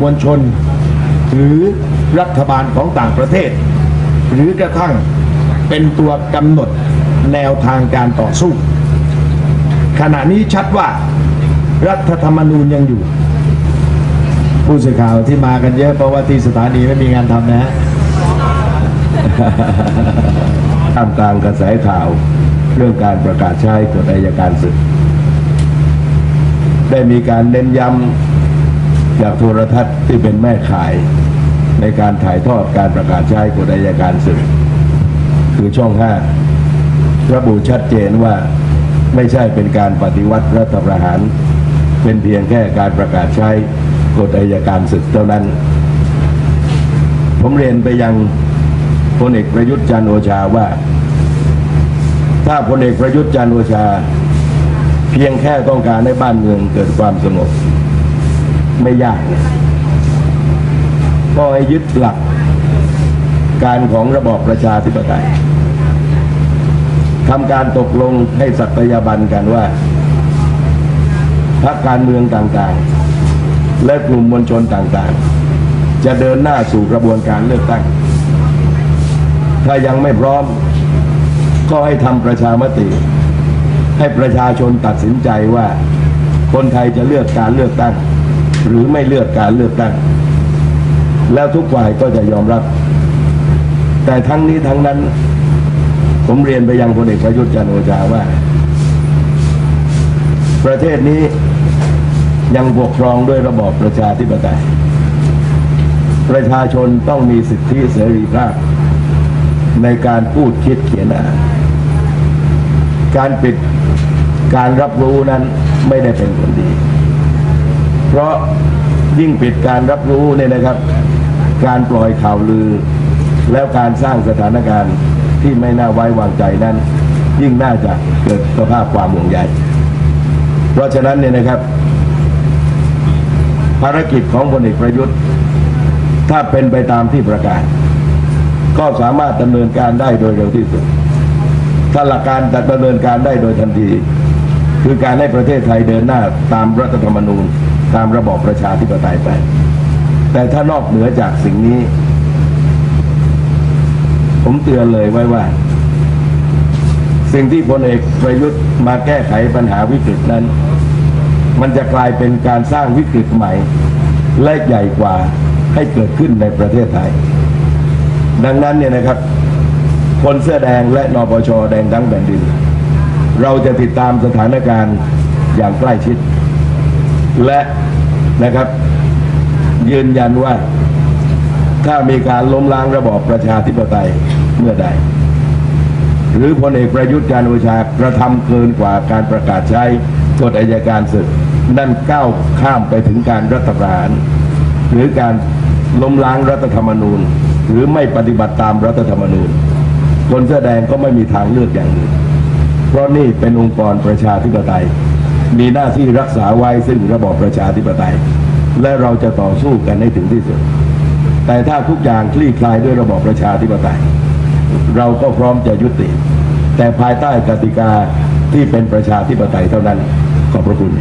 มวลชน หรือรัฐบาลของต่างประเทศ หรือกระทั่งเป็นตัวกำหนดแนวทางการต่อสู้ ขณะนี้ชัดว่ารัฐธรรมนูญยังอยู่ ผู้สื่อข่าวที่มากันเยอะเพราะว่าที่สถานีไม่มีงานทำนะฮะท่ามกลางกระแสข่าวเรื่องการประกาศใช้กฎอัยการศึก ได้มีการเน้นย้ำ จากโทรทัศน์ที่เป็นแม่ข่าย ในการถ่ายทอดการประกาศใช้กฎอัยการศึกคือช่องห้าระบุชัดเจนว่าไม่ใช่เป็นการปฏิวัติรัฐประหาร เป็นเพียงแค่การประกาศใช้กฎอัยการศึกเท่านั้น ผมเรียนไปยังพลเอกประยุทธ์จันโอชาว่า ถ้าพลเอกประยุทธ์จันโอชา เพียงแค่ต้องการให้บ้านเมืองเกิดความสงบ ไม่ยาก ก็ให้ยึดหลักการของระบอบประชาธิปไตยทำการตกลงให้สัตยาบันกันว่าพรรคการเมืองต่างๆ และกลุ่มมวลชนต่างๆ จะเดินหน้าสู่กระบวนการเลือกตั้ง ถ้ายังไม่พร้อม ก็ให้ทำประชามติ ให้ประชาชนตัดสินใจว่าคนไทยจะเลือกการเลือกตั้ง หรือไม่เลือกการเลือกตั้ง แล้วทุกฝ่ายก็จะยอมรับ แต่ทั้งนี้ทั้งนั้น ผมเรียนไปยังพลเอกประยุทธ์จันโอชาว่า ประเทศนี้ยังปกครองด้วยระบอบประชาธิปไตย ประชาชนต้องมีสิทธิเสรีภาพ ในการพูดคิดเขียนอ่านการปิดการรับรู้นั้นไม่ได้เป็นผลดี เพราะยิ่งปิดการรับรู้เนี่ยนะครับ การปล่อยข่าวลือ แล้วการสร้างสถานการณ์ที่ไม่น่าไว้วางใจนั้น ยิ่งน่าจะเกิดสภาพความห่วงใยเพราะฉะนั้นเนี่ยนะครับ ภารกิจของพลเอกประยุทธ์ ถ้าเป็นไปตามที่ประกาศ ก็สามารถดำเนินการได้โดยเร็วที่สุด ถ้าหลักการจะดำเนินการได้โดยทันที คือการให้ประเทศไทยเดินหน้าตามรัฐธรรมนูญ ตามระบอบประชาธิปไตยไป แต่ถ้านอกเหนือจากสิ่งนี้ ผมเตือนเลยไว้ว่า สิ่งที่พลเอกประยุทธ์มาแก้ไขปัญหาวิกฤตนั้น มันจะกลายเป็นการสร้างวิกฤตใหม่ และใหญ่กว่าให้เกิดขึ้นในประเทศไทย ดังนั้นเนี่ยนะครับ คนเสื้อแดงและนปชแดงทั้งแผ่นดิน เราจะติดตามสถานการณ์อย่างใกล้ชิด และนะครับ ยืนยันว่าถ้ามีการล้มล้างระบอบประชาธิปไตยเมื่อใด หรือพลเอกประยุทธ์จันทร์โอชากระทำเกินกว่าการประกาศใช้กฎอัยการศึกนั่นก้าวข้ามไปถึงการรัฐประหาร หรือการล้มล้างรัฐธรรมนูญ หรือไม่ปฏิบัติตามรัฐธรรมนูญ คนเสื้อแดงก็ไม่มีทางเลือกอย่างอื่นเพราะนี่เป็นองค์กรประชาธิปไตย มีหน้าที่รักษาไว้ซึ่งระบอบประชาธิปไตย และเราจะต่อสู้กันให้ถึงที่สุด แต่ถ้าทุกอย่างคลี่คลายด้วยระบอบประชาธิปไตย เราก็พร้อมจะยุติ แต่ภายใต้กติกาที่เป็นประชาธิปไตยเท่านั้นขอบพระคุณ